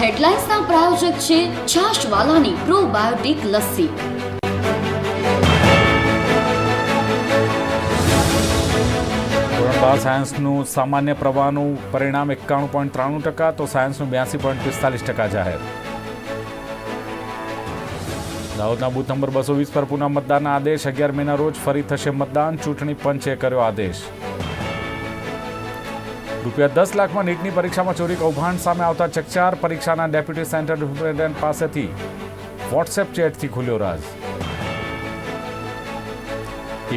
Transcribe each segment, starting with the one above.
હેડલાઇન્સના પ્રાયોજક છે છાશવાલાની પ્રોબાયોટિક લસ્સી. બાર સાયન્સનું સામાન્ય પ્રવાહનું પરિણામ એકાણું પોઈન્ટ ત્રાણું ટકા, તો સાયન્સનું બ્યાસી પોઈન્ટ પિસ્તાલીસ ટકા જાહેર. દાહોદના બુથ નંબર બસો વીસ પર પુનઃ મતદાનના આદેશ, અગિયાર મેના રોજ ફરી થશે મતદાન, ચૂંટણી પંચે કર્યો આદેશ. રૂપિયા દસ લાખમાં નીટની પરીક્ષામાં ચોરી કૌભાંડ સામે આવતા ચકચાર પરીક્ષાના ડેપ્યુટી સેન્ટર સુપ્રિન્ટેન્ડન્ટ પાસેથી વોટ્સએપ ચેટથી ખુલ્યો રાજ.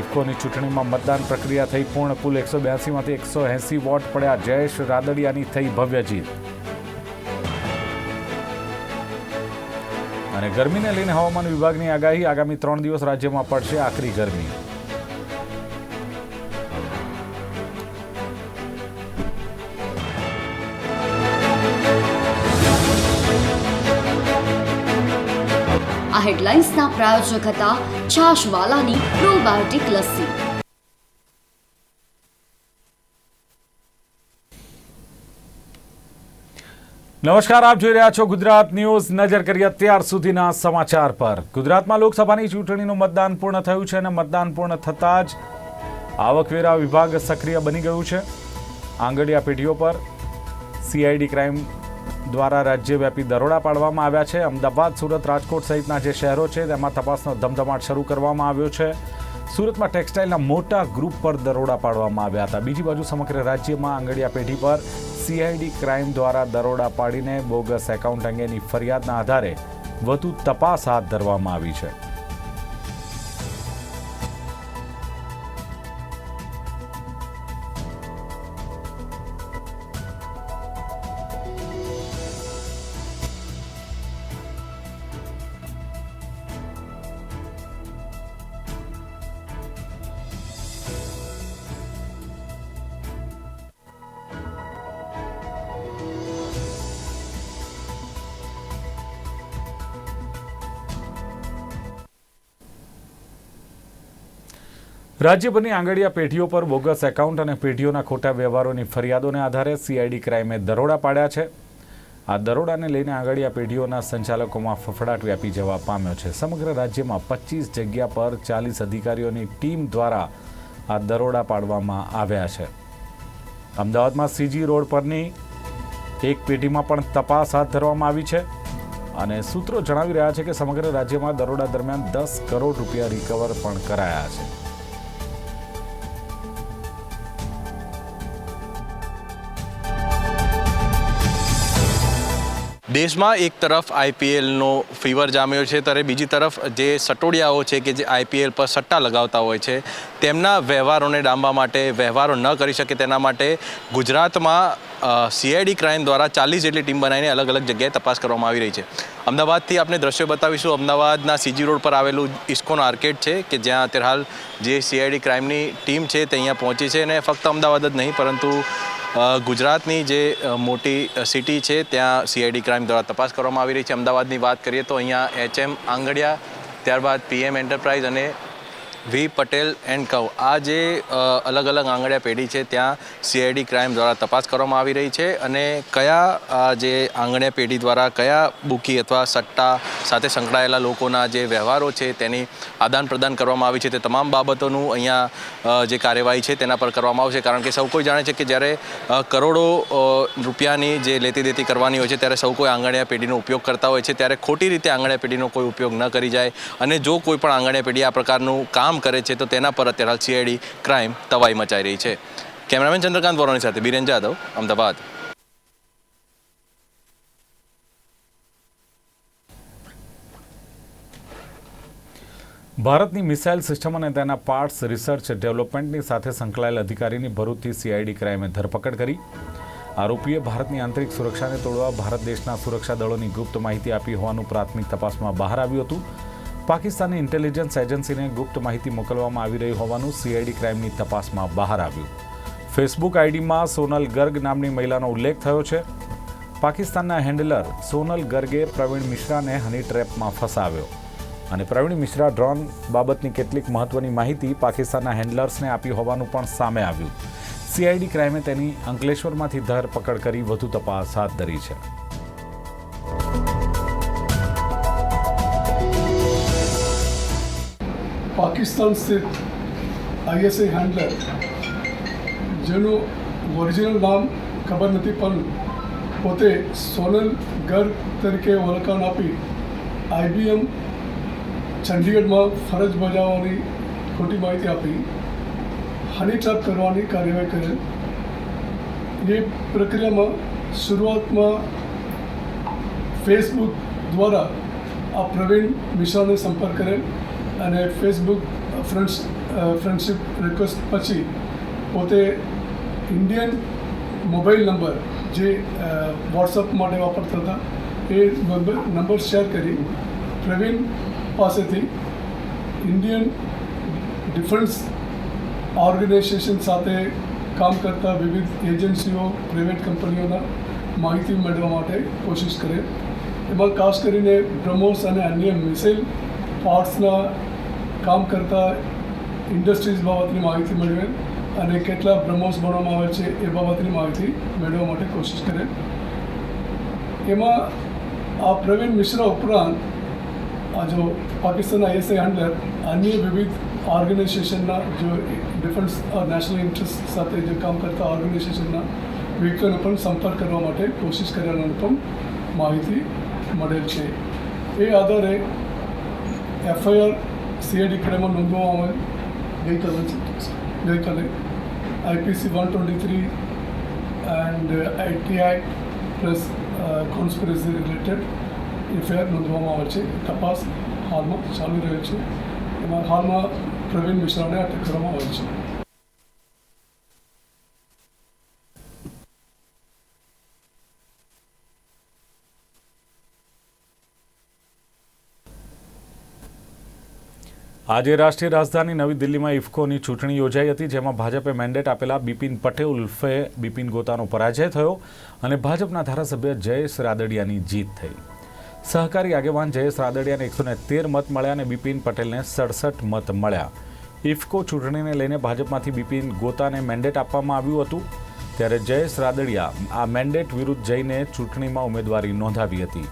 ઇફકોની ચૂંટણીમાં મતદાન પ્રક્રિયા થઈ પૂર્ણ, કુલ એકસો બ્યાસીમાંથી એકસો એંસી વોટ પડ્યા જયેશ રાદડિયાની થઈ ભવ્ય જીત. અને ગરમીને લઈને હવામાન વિભાગની આગાહી આગામી ત્રણ દિવસ રાજ્યમાં પડશે આકરી ગરમી. હેડલાઇન્સના પ્રાયોજક હતા છાશવાલાની પ્રોબાયોટિક લસ્સી. નમસ્કાર, આપ જોઈ રહ્યા છો ગુજરાત ન્યૂઝ. નજર કરીએ અત્યાર સુધીના સમાચાર પર. ગુજરાતમાં લોકસભાની ચૂંટણીનું મતદાન પૂર્ણ થયું છે અને મતદાન પૂર્ણ થતાં જ આવકવેરા વિભાગ સક્રિય બની ગયું છે. આંગડિયા પેઢીઓ પર સીઆઈડી ક્રાઇમ દ્વારા રાજ્યવ્યાપી દરોડા પાડવામાં આવ્યા છે. અમદાવાદ, સુરત, રાજકોટ સહિતના જે શહેરો છે, તેમાં તપાસનો ધમધમાટ શરૂ કરવામાં આવ્યો છે. સુરતમાં ટેક્સટાઇલના મોટા ગ્રુપ પર દરોડા પાડવામાં આવ્યા હતા. બીજી બાજુ સમગ્ર રાજ્યમાં આંગડિયા પેઢી પર સીઆઈડી ક્રાઇમ દ્વારા દરોડા પાડીને બોગસ એકાઉન્ટ અંગેની ફરિયાદના આધારે વધુ તપાસ હાથ ધરવામાં આવી છે. રાજ્યભરની આંગળીયા પેઢીઓ પર બોગસ એકાઉન્ટ અને પેઢીઓના ખોટા વ્યવહારોની ફરિયાદોને આધારે સીઆઈડી ક્રાઇમે દરોડા પાડ્યા છે. આ દરોડાને લઈને આંગળીયા પેઢીઓના સંચાલકોમાં ફફડાટ વ્યાપી જવા પામ્યો છે. સમગ્ર રાજ્યમાં પચીસ જગ્યા પર ચાલીસ અધિકારીઓની ટીમ દ્વારા આ દરોડા પાડવામાં આવ્યા છે. અમદાવાદમાં સીજી રોડ પરની એક પેઢીમાં પણ તપાસ હાથ ધરવામાં આવી છે અને સૂત્રો જણાવી રહ્યા છે કે સમગ્ર રાજ્યમાં દરોડા દરમિયાન દસ કરોડ રૂપિયા રિકવર પણ કરાયા છે. દેશમાં એક તરફ આઈપીએલનો ફીવર જામ્યો છે, ત્યારે બીજી તરફ જે સટોડિયાઓ છે કે જે આઈપીએલ પર સટ્ટા લગાવતા હોય છે, તેમના વ્યવહારોને ડામવા માટે વ્યવહારો ન કરી શકે તેના માટે ગુજરાતમાં સીઆઈડી ક્રાઇમ દ્વારા ચાલીસ જેટલી ટીમ બનાવીને અલગ અલગ જગ્યાએ તપાસ કરવામાં આવી રહી છે. અમદાવાદથી આપણે દ્રશ્યો બતાવીશું. અમદાવાદના સીજી રોડ પર આવેલું ઇસ્કોન આર્કેડ છે કે જ્યાં અત્યારે હાલ જે સીઆઈડી ક્રાઇમની ટીમ છે તે અહીંયા પહોંચી છે અને ફક્ત અમદાવાદ જ નહીં, પરંતુ ગુજરાતની જે મોટી સિટી છે, ત્યાં સીઆઈડી ક્રાઇમ દ્વારા તપાસ કરવામાં આવી રહી છે. અમદાવાદની વાત કરીએ તો અહીંયા એચએમ આંગડિયા, ત્યારબાદ પીએમ એન્ટરપ્રાઇઝ અને વી પટેલ એન્ડ કવ આ જે અલગ અલગ આંગણિયા પેઢી છે, ત્યાં સીઆઈડી ક્રાઇમ દ્વારા તપાસ કરવામાં આવી રહી છે અને કયા જે આંગણિયા પેઢી દ્વારા કયા બુકી અથવા સટ્ટા સાથે સંકળાયેલા લોકોના જે વ્યવહારો છે તેની આદાન પ્રદાન કરવામાં આવી છે તે તમામ બાબતોનું અહીંયા જે કાર્યવાહી છે તેના પર કરવામાં આવશે. કારણ કે સૌ કોઈ જાણે છે કે જ્યારે કરોડો રૂપિયાની જે લેતી દેતી કરવાની હોય છે ત્યારે સૌ કોઈ આંગણિયા પેઢીનો ઉપયોગ કરતા હોય છે. ત્યારે ખોટી રીતે આંગણિયા પેઢીનો કોઈ ઉપયોગ ન કરી જાય અને જો કોઈ પણ આંગણિયા પેઢી આ પ્રકારનું કામ કરે છે, તો તેના પર અત્યારે સીઆઈડી ક્રાઇમ તવાઈ મચાઈ રહી છે. કેમેરામેન ચંદ્રકાંત વોરાની સાથે બિરેન જાદવ, અમદાવાદ. ભારતની મિસાઇલ સિસ્ટમ અને તેના પાર્ટ્સ રિસર્ચ ડેવલપમેન્ટની સાથે સંકળાયેલ અધિકારીની ભરૂચથી સીઆઈડી ક્રાઇમે ધરપકડ કરી. આરોપીએ ભારતની આંતરિક સુરક્ષાને તોડવા ભારત દેશના સુરક્ષા દળોની ગુપ્ત માહિતી આપી હોવાનું પ્રાથમિક તપાસમાં બહાર આવ્યું હતું. પાકિસ્તાની ઇન્ટેલિજન્સ એજન્સીને ગુપ્ત માહિતી મોકલવામાં આવી રહી હોવાનું સીઆઈડી ક્રાઇમની તપાસમાં બહાર આવ્યું. ફેસબુક આઈડીમાં સોનલ ગર્ગ નામની મહિલાનો ઉલ્લેખ થયો છે. પાકિસ્તાનના હેન્ડલર સોનલ ગર્ગે પ્રવીણ મિશ્રાને હની ટ્રેપમાં ફસાવ્યો. અને પ્રવીણ મિશ્રા ડ્રોન બાબતની કેટલીક મહત્વની માહિતી પાકિસ્તાનના હેન્ડલર્સને આપી હોવાનું પણ સામે આવ્યું. સીઆઈડી ક્રાઇમે તેની અંકલેશ્વરમાંથી ધરપકડ કરી વધુ તપાસ હાથ ધરી છે. પાકિસ્તાન સ્થિત આઈએસઆઈ હેન્ડલર જેનું ઓરિજિનલ નામ ખબર નથી, પણ પોતે સોનલ ગર્ગ તરીકે ઓળખાણ આપી આઈબીએમ ચંડીગઢમાં ફરજ બજાવવાની ખોટી માહિતી આપી હની ટ્રેપ કરવાની કાર્યવાહી કરેલ. એ પ્રક્રિયામાં શરૂઆતમાં ફેસબુક દ્વારા આ પ્રવીણ મિશ્રાને સંપર્ક કરેલ. અને ફેસબુક ફ્રેન્ડ્સ ફ્રેન્ડશિપ રિક્વેસ્ટ પછી પોતે ઇન્ડિયન મોબાઈલ નંબર જે વોટ્સઅપ માટે વાપરતા હતા, એ નંબર શેર કરી પ્રવીણ પાસેથી ઇન્ડિયન ડિફેન્સ ઓર્ગેનાઇઝેશન સાથે કામ કરતા વિવિધ એજન્સીઓ પ્રાઇવેટ કંપનીઓના માહિતી મેળવવા માટે કોશિશ કરે. એમાં ખાસ કરીને બ્રહ્મોસ અને અન્ય મિસાઇલ પાર્ટ્સના કામ કરતા ઇન્ડસ્ટ્રીઝ બાબતની માહિતી મેળવે અને કેટલા બ્રહ્મોસ બનાવવામાં આવે છે એ બાબતની માહિતી મેળવવા માટે કોશિશ કરે. એમાં આ પ્રવીણ મિશ્રા ઉપરાંત આ જો પાકિસ્તાન આઈએસઆઈ અંડર અન્ય વિવિધ ઓર્ગેનાઇઝેશનના જો ડિફરન્સ નેશનલ ઇન્ટરેસ્ટ સાથે જે કામ કરતા ઓર્ગેનાઇઝેશનના વ્યક્તિઓને પણ સંપર્ક કરવા માટે કોશિશ કર્યાનો પણ માહિતી મળેલ છે. એ આધારે એફઆઈઆર સીઆઈડી ક્રાઇમમાં નોંધવામાં આવેલ ગઈકાલે ગઈકાલે IPC one twenty three and ITI act plus conspiracy related FIR નોંધવામાં આવે છે તપાસ હાલમાં ચાલી રહ્યો છે એમાં હાલમાં પ્રવીણ મિશ્રાને અટક કરવામાં આવે છે આજે રાષ્ટ્રીય રાજધાની નવી દિલ્હીમાં ઇફકોની ચૂંટણી યોજાઈ હતી, જેમાં ભાજપે મેન્ડેટ આપેલા બિપિન પટેલ ઉલ્ફે બિપિન ગોતાનો પરાજય થયો અને ભાજપના ધારાસભ્ય જયેશ રાદડિયાની જીત થઈ. સહકારી આગેવાન જયેશ રાદડિયાને એકસો મત મળ્યા અને બિપિન પટેલને સડસઠ મત મળ્યા. ઇફકો ચૂંટણીને લઈને ભાજપમાંથી બિપિન ગોતાને મેન્ડેટ આપવામાં આવ્યું હતું, ત્યારે જયેશ રાદડિયા આ મેન્ડેટ વિરુદ્ધ જઈને ચૂંટણીમાં ઉમેદવારી નોંધાવી હતી.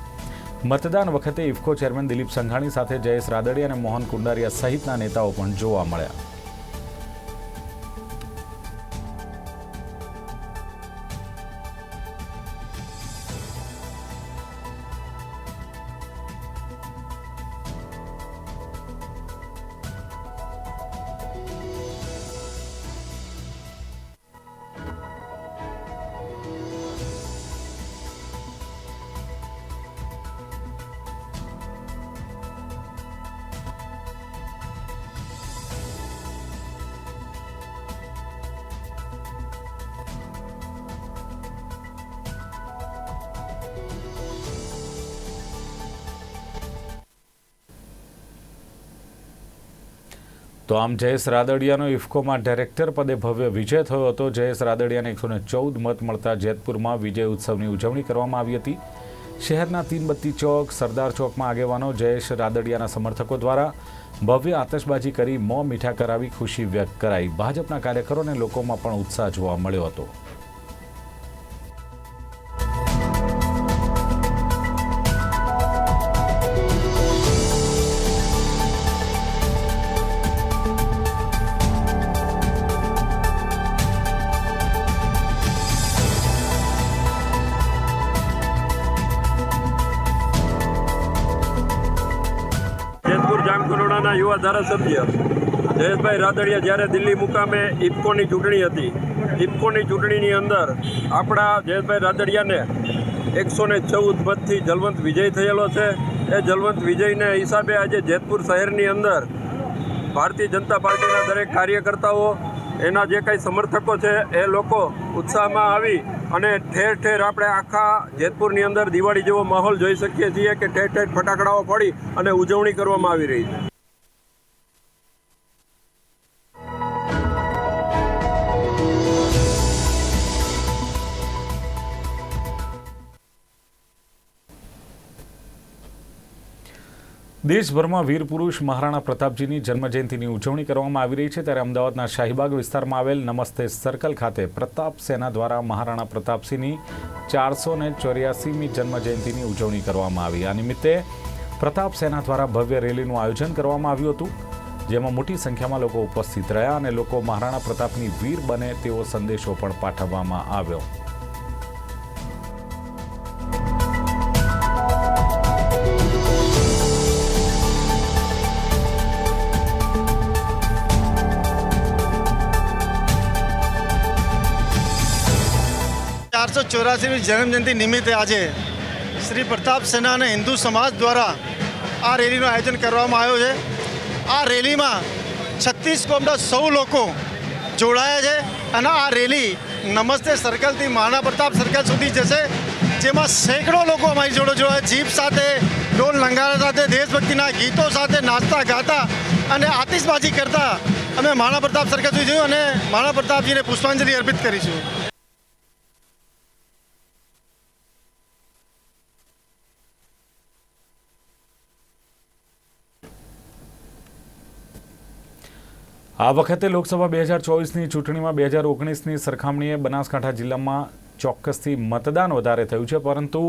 મતદાન વખતે ઇફકો ચેરમેન દિલીપ સંઘાણી સાથે જયેશ રાદડિયા અને મોહન કુંડારિયા સહિતના નેતાઓ પણ જોવા મળ્યા. તો આમ જયેશ રાદડિયાનો ઇફકોમાં ડાયરેક્ટર પદે ભવ્ય વિજય થયો હતો. જયેશ રાદડિયાને એકસો ચૌદ મત મળતા જેતપુરમાં વિજય ઉત્સવની ઉજવણી કરવામાં આવી હતી. શહેરના તીનબત્તી ચોક, સરદાર ચોકમાં આગેવાનો જયેશ રાદડિયાના સમર્થકો દ્વારા ભવ્ય આતશબાજી કરી મોં મીઠા કરાવી ખુશી વ્યક્ત કરાઈ. ભાજપના કાર્યકરોને લોકોમાં પણ ઉત્સાહ જોવા મળ્યો હતો. જામકરોડાના યુવા ધારાસભ્ય જયેશભાઈ રાદડિયા જ્યારે દિલ્હી મુકામે ઇફકોની ચૂંટણી હતી, ઇફકોની ચૂંટણીની અંદર આપણા જયેશભાઈ રાદડિયાને એકસો ને ચૌદ મતથી જલવંત વિજય થયેલો છે. એ જલવંત વિજયને હિસાબે આજે જેતપુર શહેરની અંદર ભારતીય જનતા પાર્ટીના દરેક કાર્યકર્તાઓ, એના જે કંઈ સમર્થકો છે, એ લોકો ઉત્સાહમાં આવી અને ઠેર ઠેર આપણે આખા જેતપુરની અંદર દિવાળી જેવો માહોલ જોઈ શકીએ છીએ કે ઠેર ઠેર ફટાકડાઓ ફોડી અને ઉજવણી કરવામાં આવી રહી છે. દેશભરમાં વીર પુરુષ મહારાણા પ્રતાપજીની જન્મજયંતિની ઉજવણી કરવામાં આવી રહી છે ત્યારે અમદાવાદના શાહીબાગ વિસ્તારમાં આવેલ નમસ્તે સર્કલ ખાતે પ્રતાપ સેના દ્વારા મહારાણા પ્રતાપસિંહની ચારસો ને ચોર્યાસીમી જન્મજયંતિની ઉજવણી કરવામાં આવી. આ નિમિત્તે પ્રતાપ સેના દ્વારા ભવ્ય રેલીનું આયોજન કરવામાં આવ્યું હતું, જેમાં મોટી સંખ્યામાં લોકો ઉપસ્થિત રહ્યા અને લોકો મહારાણા પ્રતાપની વીર બને તેવો સંદેશો પણ પાઠવવામાં આવ્યો. ચારસો ચોરાસીમી જન્મજયંતિ નિમિત્તે આજે શ્રી પ્રતાપ સેના અને હિન્દુ સમાજ દ્વારા આ રેલીનું આયોજન કરવામાં આવ્યું છે. આ રેલીમાં છત્રીસ કોમના સૌ લોકો જોડાયા છે અને આ રેલી નમસ્તે સર્કલથી મહારાણા પ્રતાપ સર્કલ સુધી જશે, જેમાં સેંકડો લોકો અમારી જોડે જોડાયા. જીપ સાથે, ઢોલ નંગારા સાથે, દેશભક્તિના ગીતો સાથે નાચતા, ગાતા અને આતિશબાજી કરતા અમે મહારાણા પ્રતાપ સર્કલ સુધી જોયું અને મહારાણા પ્રતાપજીને પુષ્પાંજલિ અર્પિત કરીશું. આ વખતે લોકસભા બે હજાર ચોવીસની ચૂંટણીમાં બે હજાર ઓગણીસની સરખામણીએ બનાસકાંઠા જિલ્લામાં ચોક્કસથી મતદાન વધારે થયું છે, પરંતુ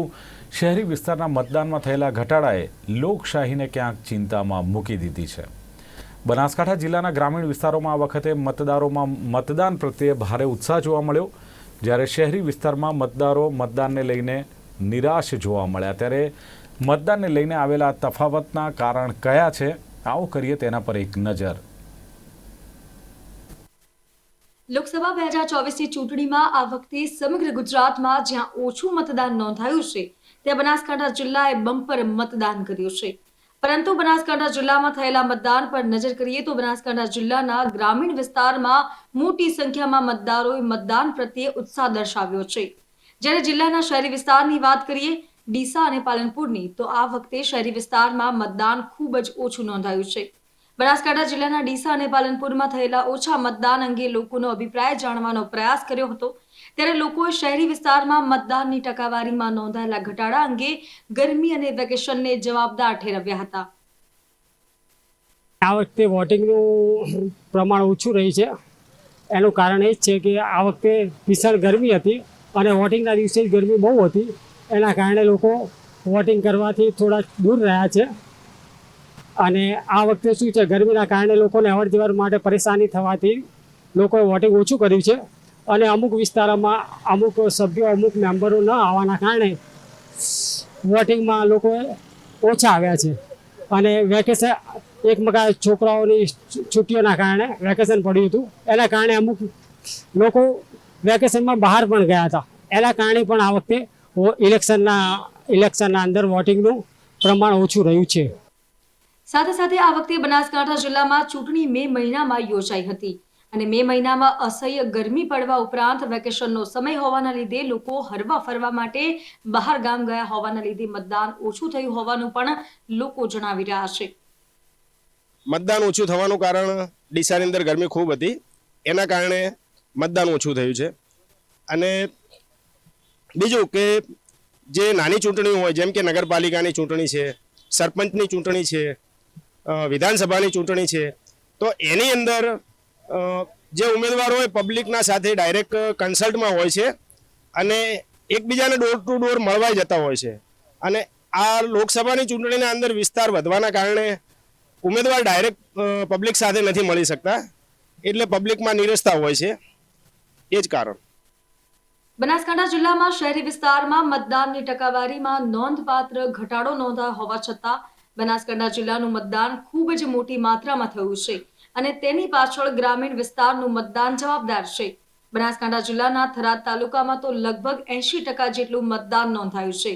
શહેરી વિસ્તારના મતદાનમાં થયેલા ઘટાડાએ લોકશાહીને ક્યાંક ચિંતામાં મૂકી દીધી છે. બનાસકાંઠા જિલ્લાના ગ્રામીણ વિસ્તારોમાં આ વખતે મતદારોમાં મતદાન પ્રત્યે ભારે ઉત્સાહ જોવા મળ્યો. જ્યારે શહેરી વિસ્તારમાં મતદારો મતદાનને લઈને નિરાશ જોવા મળ્યા. ત્યારે મતદાનને લઈને આવેલા તફાવતના કારણ કયા છે, આવો કરીએ તેના પર એક નજર. લોકસભા બે હજાર ચોવીસની ચૂંટણીમાં આ વખતે સમગ્ર ગુજરાતમાં જ્યાં ઓછું મતદાન નોંધાયું છે, ત્યાં બનાસકાંઠા જિલ્લાએ બમ્પર મતદાન કર્યું છે. પરંતુ બનાસકાંઠા જિલ્લામાં થયેલા મતદાન પર નજર કરીએ તો બનાસકાંઠા જિલ્લાના ગ્રામીણ વિસ્તારમાં મોટી સંખ્યામાં મતદારોએ મતદાન પ્રત્યે ઉત્સાહ દર્શાવ્યો છે. જ્યારે જિલ્લાના શહેરી વિસ્તારની વાત કરીએ, ડીસા અને પાલનપુરની, તો આ વખતે શહેરી વિસ્તારમાં મતદાન ખૂબ જ ઓછું નોંધાયું છે. બનાસકાંઠા જિલ્લાના ડીસા અને પાલનપુરમાં થયેલા ઓછા મતદાન અંગે લોકોનો અભિપ્રાય જાણવાનો પ્રયાસ કર્યો હતો. ત્યારે લોકોએ શહેરી વિસ્તારમાં મતદાનની ટકાવારીમાં નોંધાયેલા ઘટાડા અંગે ગરમી અને વેકેશનને જવાબદાર ઠેરવ્યા હતા. આ વખતે વોટિંગનું પ્રમાણ ઓછું રહ્યું છે. એનું કારણ એ જ છે કે આ વખતે ભીષણ ગરમી હતી અને વોટિંગના દિવસે ગરમી બહુ હતી. એના કારણે લોકો વોટિંગ કરવાથી થોડા દૂર રહ્યા છે. અને આ વખતે શું છે, ગરમીના કારણે લોકોને અવર જવર માટે પરેશાની થવાથી લોકોએ વોટિંગ ઓછું કર્યું છે અને અમુક વિસ્તારોમાં અમુક સભ્યો, અમુક મેમ્બરો ન આવવાના કારણે વોટિંગમાં લોકો ઓછા આવ્યા છે. અને વેકેશન, એક મકા છોકરાઓની છુટ્ટીઓના કારણે વેકેશન પડ્યું હતું. એના કારણે અમુક લોકો વેકેશનમાં બહાર પણ ગયા હતા. એના કારણે પણ આ વખતે ઇલેક્શનના ઇલેક્શનના અંદર વોટિંગનું પ્રમાણ ઓછું રહ્યું છે. સાથે સાથે આ વખતે બનાસકાંઠા જિલ્લામાં ચૂંટણી મે મહિનામાં યોજાઈ હતી અને મે મહિનામાં અસહ્ય ગરમી પડવા ઉપરાંત વેકેશનનો સમય હોવાના લીધે લોકો હરવા ફરવા માટે બહાર ગામ ગયા હોવાના લીધે મતદાન ઓછું થયું હોવાનું પણ લોકો જણાવી રહ્યા છે. મતદાન ઓછું થવાનું કારણ ડીસાની અંદર ગરમી ખૂબ હતી. એના કારણે મતદાન ઓછું થયું છે. અને બીજું કે જે નાની ચૂંટણી હોય, જેમ કે નગરપાલિકાની ચૂંટણી છે, સરપંચની ચૂંટણી છે વિધાનસભાની ચૂંટણી છે. તો એની અંદર જે ઉમેદવારો હોય પબ્લિકના સાથે ડાયરેક્ટ કન્સલ્ટમાં હોય છે અને એકબીજાને ડોર ટુ ડોર મળવાઈ જતા હોય છે. અને આ લોકસભાની ચૂંટણીના અંદર વિસ્તાર વધવાના કારણે ઉમેદવાર ડાયરેક્ટ પબ્લિક સાથે નથી મળી શકતા. એટલે પબ્લિકમાં નિરસતા હોય છે. એ જ કારણ. બનાસકાંઠા જિલ્લામાં શહેરી વિસ્તારમાં મતદાનની ટકાવારીમાં નોંધપાત્ર ઘટાડો નોંધાયો હોવા છતાં બનાસકાંઠા જિલ્લાનું મતદાન ખૂબ જ મોટી માત્રામાં થયું છે અને તેની પાછળ ગ્રામીણ વિસ્તારનું મતદાન જવાબદાર છે. બનાસકાંઠા જિલ્લાના થરાદ તાલુકામાં તો લગભગ એંશી ટકા જેટલું મતદાન નોંધાયું છે.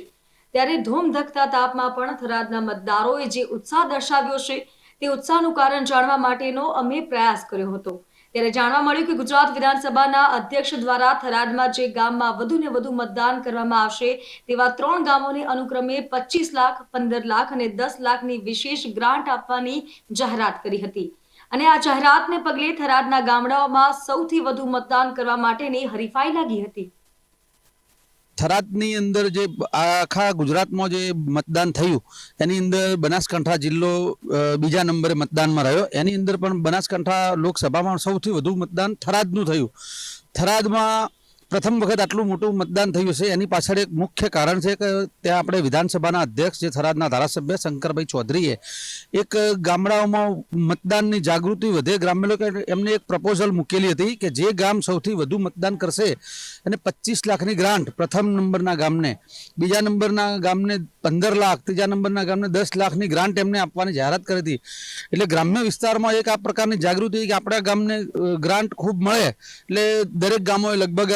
ત્યારે ધૂમધકતા તાપમાં પણ થરાદના મતદારોએ જે ઉત્સાહ દર્શાવ્યો છે તે ઉત્સાહનું કારણ જાણવા માટેનો અમે પ્રયાસ કર્યો હતો. ત્યારે જાણવા મળ્યું કે ગુજરાત વિધાનસભાના અધ્યક્ષ દ્વારા થરાદમાં જે ગામમાં વધુ ને વધુ મતદાન કરવામાં આવશે, તેવા ત્રણ ગામોને અનુક્રમે પચીસ લાખ, પંદર લાખ અને દસ લાખની વિશેષ ગ્રાન્ટ આપવાની જાહેરાત કરી હતી. અને આ જાહેરાતને પગલે થરાદના ગામડાઓમાં સૌથી વધુ મતદાન કરવા માટેની હરીફાઈ લાગી હતી. થરાદની અંદર જે આખા ગુજરાતમાં જે મતદાન થયું, એની અંદર બનાસકાંઠા જિલ્લો બીજા નંબરે મતદાનમાં રહ્યો. એની અંદર પણ બનાસકાંઠા લોકસભામાં સૌથી વધુ મતદાન થરાદનું થયું. થરાદમાં પ્રથમ વખત આટલું મોટું મતદાન થયું છે. એની પાછળ એક મુખ્ય કારણ છે કે ત્યાં આપણે વિધાનસભાના અધ્યક્ષ જે થરાદના ધારાસભ્ય શંકરભાઈ ચૌધરીએ એક ગામડાઓમાં મતદાનની જાગૃતિ વધે. ગ્રામ્ય લોકો એમને એક પ્રપોઝલ મૂકેલી હતી કે જે ગામ સૌથી વધુ મતદાન કરશે અને પચીસ લાખની ગ્રાન્ટ પ્રથમ નંબરના ગામને. બીજા નંબરના ગામને પંદર લાખ, ત્રીજા નંબરના ગામને દસ લાખની ગ્રાન્ટ એમને આપવાની જાહેરાત કરી હતી. એટલે ગ્રામ્ય વિસ્તારમાં એક આ પ્રકારની જાગૃતિ કે આપણા ગામને ગ્રાન્ટ ખૂબ મળે. એટલે દરેક ગામોએ લગભગ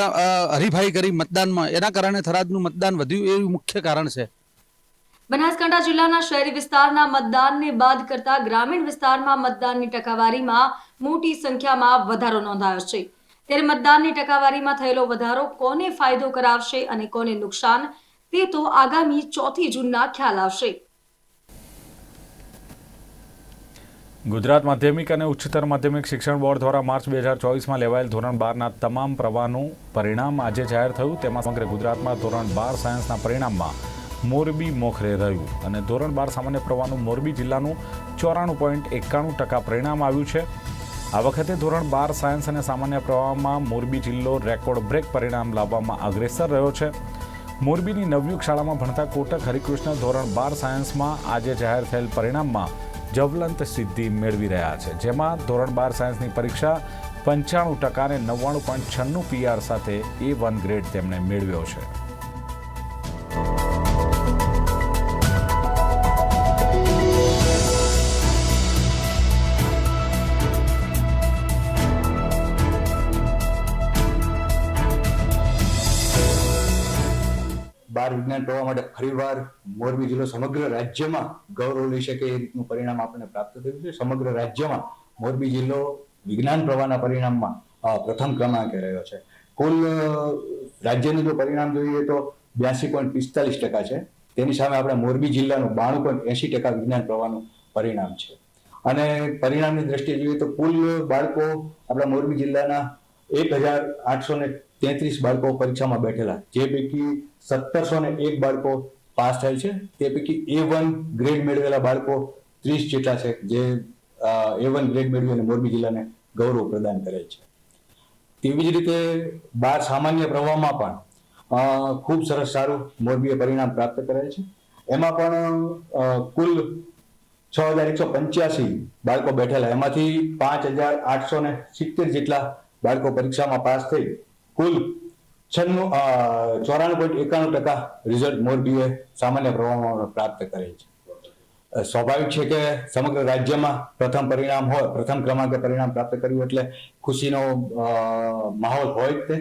હરીફાઈ કરી મતદાનમાં. એના કારણે થરાદનું મતદાન વધ્યું એવું મુખ્ય કારણ છે. બનાસકાંઠા જિલ્લાના શહેરી વિસ્તારના મતદાનને બાદ કરતા ગ્રામીણ વિસ્તારમાં મતદાનની ટકાવારીમાં મોટી સંખ્યામાં વધારો નોંધાયો છે. ત્યારે મતદાનની ટકાવારીમાં થયેલો વધારો કોને ફાયદો કરાવશે અને કોને નુકસાન? તે તો આગામી ચોથી જૂનના ખ્યાલ આવશે. ગુજરાત માધ્યમિક અને ઉચ્ચતર માધ્યમિક શિક્ષણ બોર્ડ દ્વારા માર્ચ બે હજાર ચોવીસમાં લેવાયેલ ધોરણ બારના તમામ પ્રવાહનું પરિણામ આજે જાહેર થયું. તેમાં સમગ્ર ગુજરાતમાં ધોરણ બાર સાયન્સના પરિણામમાં મોરબી મોખરે રહ્યું અને ધોરણ બાર સામાન્ય પ્રવાહનું મોરબી જિલ્લાનું ચોરાણું પોઈન્ટ એકાણું ટકા પરિણામ આવ્યું છે. આ વખતે ધોરણ બાર સાયન્સ અને સામાન્ય પ્રવાહમાં મોરબી જિલ્લો રેકોર્ડ બ્રેક પરિણામ લાવવામાં અગ્રેસર રહ્યો છે. મોરબીની નવયુગ શાળામાં ભણતા કોટક હરિકૃષ્ણ ધોરણ બાર સાયન્સમાં આજે જાહેર થયેલ પરિણામમાં જવલંત સિદ્ધિ મેળવી રહ્યા છે. જેમાં ધોરણ બાર સાયન્સની પરીક્ષા પંચાણું ટકા અને નવ્વાણું પોઈન્ટ છન્નું પીઆર સાથે એ વન ગ્રેડ તેમણે મેળવ્યો છે. બાર વિજ્ઞાન માટે ફરીવાર મોરબી જિલ્લો સમગ્ર રાજ્યમાં ગૌરવ લઈ શકે એ રીતનું પરિણામ આપણને પ્રાપ્ત થયું છે. સમગ્ર રાજ્યમાં મોરબી જિલ્લો વિજ્ઞાન પ્રવાહના પરિણામમાં પ્રથમ ક્રમાંકે રહ્યો છે. કુલ રાજ્યનું જો પરિણામ જોઈએ તો બ્યાસી પોઈન્ટ પિસ્તાલીસ ટકા છે. તેની સામે આપણે મોરબી જિલ્લાનું બાણું પોઈન્ટ એસી ટકા વિજ્ઞાન પ્રવાહનું પરિણામ છે. અને પરિણામની દ્રષ્ટિએ જોઈએ તો કુલ બાળકો આપણા મોરબી જિલ્લાના એક હજાર આઠસો ને તેત્રીસ બાળકો પરીક્ષામાં બેઠેલા. જે પૈકી સત્તરસો ને એક બાળકો પાસ થયેલ છે. તે પૈકી એ વન ગ્રેડ મેળવેલા બાળકો ત્રીસ જેટલા છે, જે એ વન ગ્રેડ મેળવીને મોરબી જિલ્લાને ગૌરવ પ્રદાન કરે છે. તેવી જ રીતે બાર સામાન્ય પ્રવાહમાં પણ ખૂબ સરસ સારું મોરબીએ પરિણામ પ્રાપ્ત કરે છે. એમાં પણ કુલ છ હજાર એકસો પંચ્યાસી બાળકો બેઠેલા. એમાંથી પાંચ હજાર આઠસો ને સિત્તેર જેટલા બાળકો પરીક્ષામાં પાસ થઈ કુલ છન્નું ચોરાણું પોઈન્ટ એકાણું ટકા રિઝલ્ટ મોરબીએ સામાન્ય પ્રવાહમાં પ્રાપ્ત કરેલ છે. સ્વાભાવિક છે કે સમગ્ર રાજ્યમાં પ્રથમ પરિણામ હોય, પ્રથમ ક્રમાંકે પરિણામ પ્રાપ્ત કર્યું એટલે ખુશીનો માહોલ હોય તે.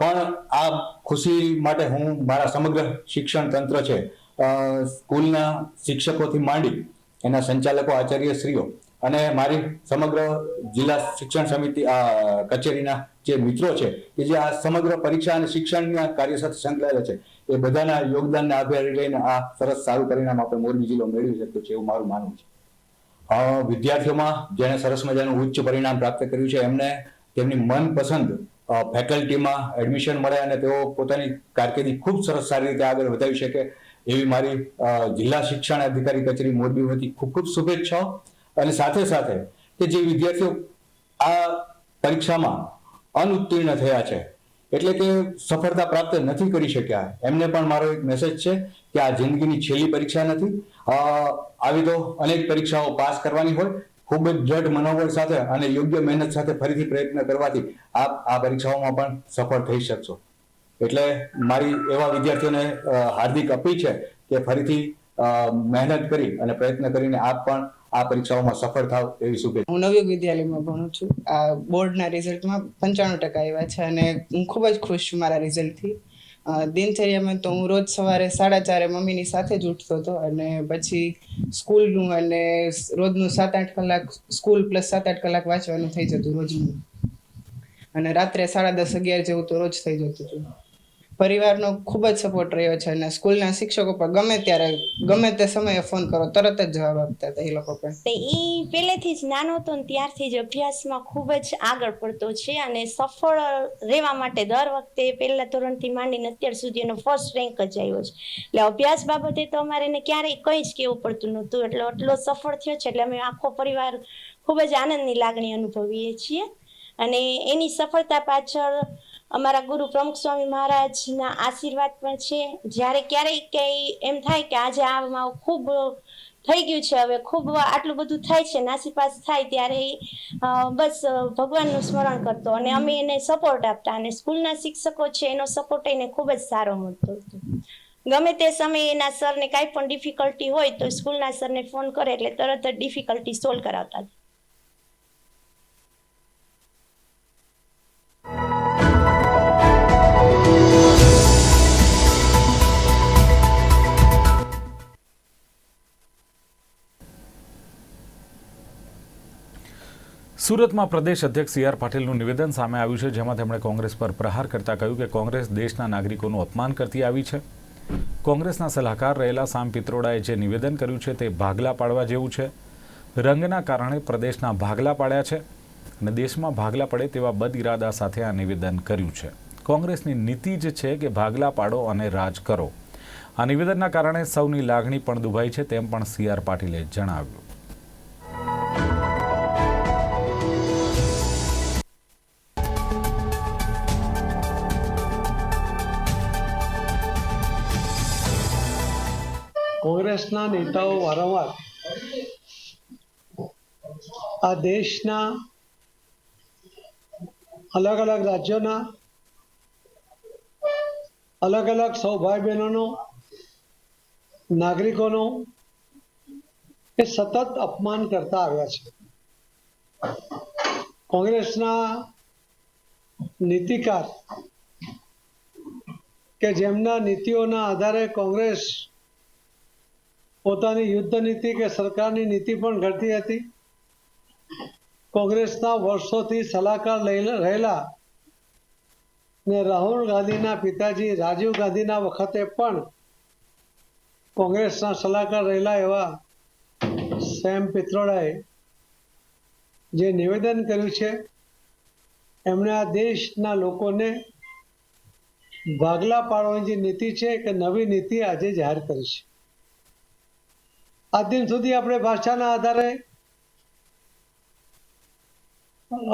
પણ આ ખુશી માટે હું મારા સમગ્ર શિક્ષણ તંત્ર છે સ્કૂલના શિક્ષકોથી માંડી એના સંચાલકો, આચાર્યશ્રીઓ અને મારી સમગ્ર જિલ્લા શિક્ષણ સમિતિ કચેરીના જે મિત્રો છે કે જે આ સમગ્ર પરીક્ષા અને શિક્ષણના કાર્ય સાથે સંકળાયેલા છે, એ બધાના યોગદાનને આભારી લઈને આ સરસ સારું પરિણામ આપણે મોરબી જિલ્લો મેળવી શક્યો છે એવું મારું માનવું છે. વિદ્યાર્થીઓમાં જેણે સરસ મજાનું ઉચ્ચ પરિણામ પ્રાપ્ત કર્યું છે, એમને તેમની મનપસંદ ફેકલ્ટીમાં એડમિશન મળે અને તેઓ પોતાની કારકિર્દી ખૂબ સરસ સારી રીતે આગળ વધાવી શકે, એવી મારી જિલ્લા શિક્ષણ અધિકારી કચેરી મોરબી વતી ખૂબ ખૂબ શુભેચ્છાઓ. અને સાથે સાથે કે જે વિદ્યાર્થીઓ આ પરીક્ષામાં અનુત્તીર્ણ થયા છે, એટલે કે સફળતા પ્રાપ્ત નથી કરી શક્યા, એમને પણ મારો એક મેસેજ છે કે આ જિંદગીની છેલ્લી પરીક્ષા નથી. આવી તો અનેક પરીક્ષાઓ પાસ કરવાની હોય, ખૂબ જ દ્રઢ મનોબળ સાથે અને યોગ્ય મહેનત સાથે ફરીથી પ્રયત્ન કરવાથી આપ આ પરીક્ષાઓમાં પણ સફળ થઈ શકશો. એટલે મારી એવા વિદ્યાર્થીઓને હાર્દિક અપીલ છે કે ફરીથી મહેનત કરી અને પ્રયત્ન કરીને આપ પણ આ પરીક્ષાઓમાં સફળ થાવ એવી શુભેચ્છા. હું નવયુગ વિદ્યાલયમાં ભણું છું. આ બોર્ડના રિઝલ્ટમાં પંચાણું ટકા આવ્યા છે અને હું ખૂબ જ ખુશ છું મારા રિઝલ્ટથી. દિનચર્યામાં તો હું રોજ સવારે સાડા ચારે મમ્મીની સાથે જ ઉઠતો હતો અને પછી સ્કૂલનું અને રોજનું સાત આઠ કલાક, સ્કૂલ પ્લસ સાત આઠ કલાક વાંચવાનું થઈ જતું રોજનું. અને રાત્રે સાડા દસ અગિયાર જેવું તો રોજ થઈ જતું હતું. પરિવારનો ખૂબ જ સપોર્ટ રહ્યો છે અને સ્કૂલના શિક્ષકો પણ ગમે ત્યારે, ગમે તે સમયે ફોન કરો, તરત જ જવાબ આપતા હતા એ લોકો પણ. એ પહેલેથી જ નાનો હતો ને ત્યારથી જ અભ્યાસમાં ખૂબ જ આગળ પડતો છે અને સફળ રહેવા માટે દર વખતે પહેલા ધોરણથી માંડીને અત્યાર સુધી એનો ફર્સ્ટ રેન્ક જ આવ્યો છે. એટલે અભ્યાસ બાબતે તો અમારે એને ક્યારેય કંઈ જ કહેવું પડતું નહોતું. એટલે એટલો સફળ થયો છે એટલે અમે આખો પરિવાર ખૂબ જ આનંદની લાગણી અનુભવીએ છીએ. અને એની સફળતા પાછળ અમારા ગુરુ પ્રમુખ સ્વામી મહારાજના આશીર્વાદ પણ છે. જ્યારે ક્યારેય ક્યાંય એમ થાય કે આજે આમાં ખૂબ થઈ ગયું છે, હવે ખૂબ આટલું બધું થાય છે, નાસીપાસ થાય ત્યારે બસ ભગવાનનું સ્મરણ કરતો અને અમે એને સપોર્ટ આપતા અને સ્કૂલના શિક્ષકો છે એનો સપોર્ટ એને ખૂબ જ સારો મળતો હતો. ગમે તે સમયે એના સરને કાંઈ પણ ડિફિકલ્ટી હોય તો સ્કૂલના સરને ફોન કરે એટલે તરત જ ડિફિકલ્ટી સોલ્વ કરાવતા સુરતમાં પ્રદેશ અધ્યક્ષ સી આર પાટીલનું નિવેદન સામે આવ્યું છે, જેમાં તેમણે કોંગ્રેસ પર પ્રહાર કરતા કહ્યું કે કોંગ્રેસ દેશના નાગરિકોનું અપમાન કરતી આવી છે. કોંગ્રેસના સલાહકાર રહેલા સામ પિત્રોડાએ જે નિવેદન કર્યું છે તે ભાગલા પાડવા જેવું છે. રંગના કારણે પ્રદેશના ભાગલા પાડ્યા છે અને દેશમાં ભાગલા પડે તેવા બદ ઇરાદા સાથે આ નિવેદન કર્યું છે. કોંગ્રેસની નીતિ જ છે કે ભાગલા પાડો અને રાજ કરો. આ નિવેદનના કારણે સૌની લાગણી પણ દુભાઈ છે તેમ પણ સી આર પાટીલે જણાવ્યું. કોંગ્રેસના નેતાઓ વારંવાર આ દેશના અલગ અલગ રાજ્યોના અલગ અલગ સૌ ભાઈ બહેનોનો, નાગરિકોનો એ સતત અપમાન કરતા આવ્યા છે. કોંગ્રેસના નીતિકાર કે જેમના નીતિઓના આધારે કોંગ્રેસ પોતાની યુદ્ધ નીતિ કે સરકારની નીતિ પણ ઘડતી હતી. કોંગ્રેસના વર્ષોથી સલાહકાર રહેલા ને રાહુલ ગાંધીના પિતાજી રાજીવ ગાંધીના વખતે પણ કોંગ્રેસના સલાહકાર રહેલા એવા સેમ પિત્રોડાએ જે નિવેદન કર્યું છે, એમણે આ દેશના લોકોને ભાગલા પાડવાની જે નીતિ છે કે નવી નીતિ આજે જાહેર કરી છે. આજ દિન સુધી આપણે ભાષાના આધારે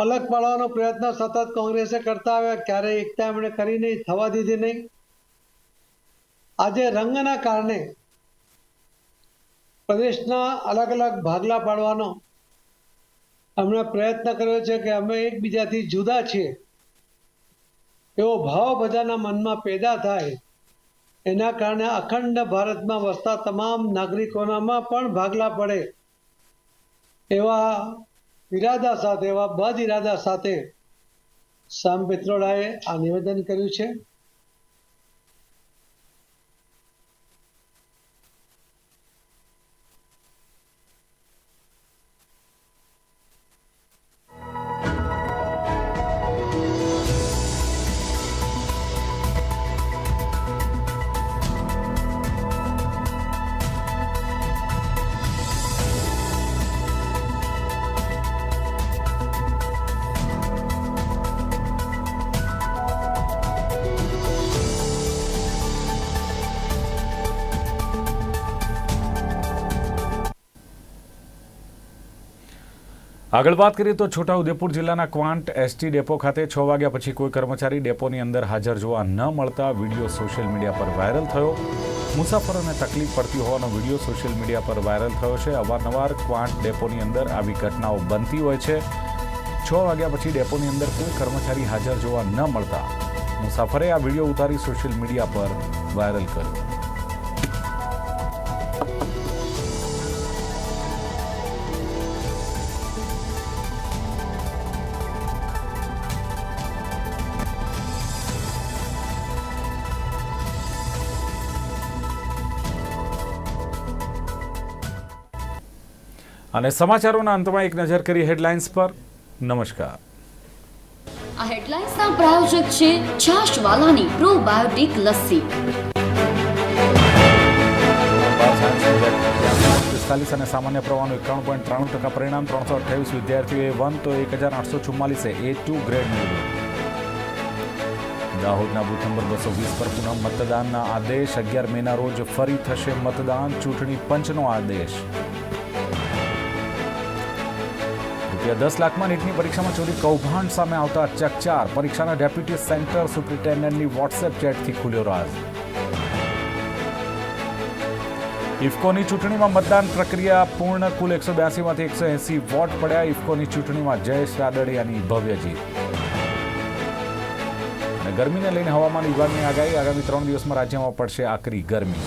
અલગ પાડવાનો પ્રયત્ન સતત કોંગ્રેસે કરતા આવ્યા. ક્યારેય એકતા એમણે કરી નહીં, થવા દીધી નહીં. આજે રંગના કારણે પ્રદેશના અલગ અલગ ભાગલા પાડવાનો એમણે પ્રયત્ન કર્યો છે કે અમે એકબીજાથી જુદા છીએ. એવો ભાવ બધાના મનમાં પેદા થાય. એના કારણે અખંડ ભારતમાં વસતા તમામ નાગરિકોનામાં પણ ભાગલા પડે. એવા ઈરાદા સાથે, એવા બદ ઈરાદા સાથે સામ પિત્રોડાએ આ નિવેદન કર્યું છે. આગળ વાત કરીએ તો છોટાઉદેપુર જિલ્લાના ક્વાન્ટ એસટી ડેપો ખાતે છ વાગ્યા પછી કોઈ કર્મચારી ડેપોની અંદર હાજર જોવા ન મળતા વીડિયો સોશિયલ મીડિયા પર વાયરલ થયો. મુસાફરોને તકલીફ પડતી હોવાનો વીડિયો સોશિયલ મીડિયા પર વાયરલ થયો છે. અવારનવાર ક્વાન્ટ ડેપોની અંદર આવી ઘટનાઓ બનતી હોય છે. છ વાગ્યા પછી ડેપોની અંદર કોઈ કર્મચારી હાજર જોવા ન મળતા મુસાફરે આ વીડિયો ઉતારી સોશિયલ મીડિયા પર વાયરલ કર્યો. અને સમાચારોના અંતમાં એક નજર કરી હેડલાઇન્સ પર. નમસ્કાર. આ હેડલાઇન્સના પ્રાયોજક છે છાશવાલાની પ્રોબાયોટિક લસ્સી. પિસ્તાલીસ અને સામાન્ય પ્રવાહનું એકાણું પોઈન્ટ ત્રાણું ટકા પરિણામ ત્રણસો અઠ્યાવીસ વિદ્યાર્થીઓએ વન તો એક હજાર આઠસો ચુમ્માલીસે એ ટુ ગ્રેડ મેળવ્યો. દાહોદના બુથ નંબર બસો વીસ પર પુનઃ મતદાનના આદેશ. અગિયાર મેના રોજ ફરી થશે મતદાન. ચૂંટણી પંચનો આદેશ. રૂપિયા દસ લાખમાં નીટની પરીક્ષામાં ચોરી કૌભાંડ સામે આવતા ચકચાર. પરીક્ષાના ડેપ્યુટી સેન્ટર સુપ્રિન્ટેન્ડન્ટની વોટ્સએપ ચેટથી ખુલ્યો રાજ. ઇફકોની ચૂંટણીમાં મતદાન પ્રક્રિયા પૂર્ણ. કુલ એકસો બ્યાસીમાંથી એકસો એંસી વોટ પડ્યા. ઇફકોની ચૂંટણીમાં જયેશ રાદડિયાની ભવ્ય જીત. ગરમીને લઈને હવામાન વિભાગની આગાહી આગામી ત્રણ દિવસમાં રાજ્યમાં પડશે આકરી ગરમી.